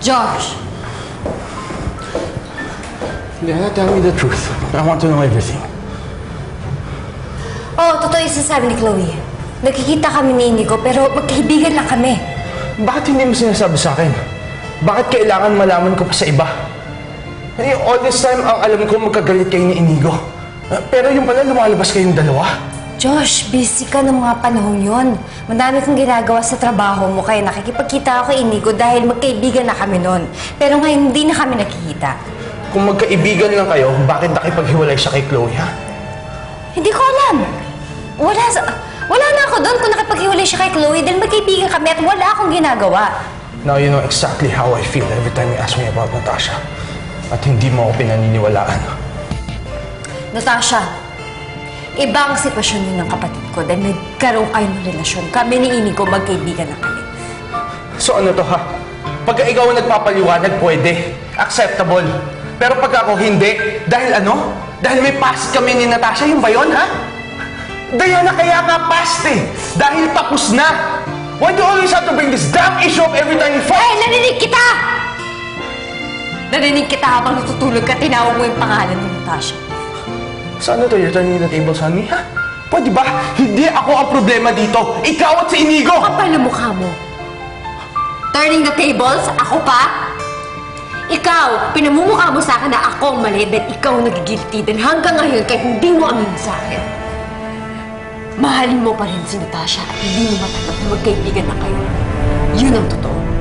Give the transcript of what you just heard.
Josh! Diana, tell me the truth. I want to know everything. Oo, totoo yung sinasabi ni Chloe. Nagkikita kami ni Inigo, pero magkaibigan lang kami. Bakit hindi mo sinasabi sa akin? Bakit kailangan malaman ko pa sa iba? Eh, all this time, ang alam ko magkagalit kayo ni Inigo. Pero yung pala, lumalabas kayong dalawa. Josh, busy ka ng mga panahon yon. Madami kong ginagawa sa trabaho mo, kaya nakikipagkita ako kay Inigo dahil magkaibigan na kami noon. Pero ngayon, hindi na kami nakikita. Kung magkaibigan lang kayo, bakit nakipaghiwalay siya kay Chloe, ha? Hindi ko alam. Wala, sa- wala na ako doon kung nakipaghiwalay siya kay Chloe dahil magkaibigan kami at wala akong ginagawa. Now you know exactly how I feel every time you ask me about Natasha. At hindi mo ako pinaniniwalaan. Natasha, iba ang sitwasyon din ng kapatid ko dahil nagkaroon kayo ng relasyon. Kami ni Inigo magkaibigan na kami. So ano to ha? Pagka ikaw ang nagpapaliwanag, pwede. Acceptable. Pero pag ako hindi, dahil ano? Dahil may past kami ni Natasha, yung ba yun, ha? Diana, kaya nga past eh. Dahil tapos na. Why do you always have to bring this damn issue up every time you Ay, fight? narinig kita! Narinig kita habang natutulog ka, tinawag mo yung pangalan ni Natasha. So ano to, you're turning the tables on me, ha? Pwede ba? Hindi ako ang problema dito. Ikaw at si Inigo! Kapal na mukha mo. Turning the tables? Ako pa? Ikaw, pinamumukha mo sa akin na ako ang mali dahil ikaw ang nagigilty din hanggang ngayon kahit hindi mo amin sa akin. Mahalin mo pa rin si Natasha at hindi mo matanggap na magkaibigan na kayo. Yun ang totoo.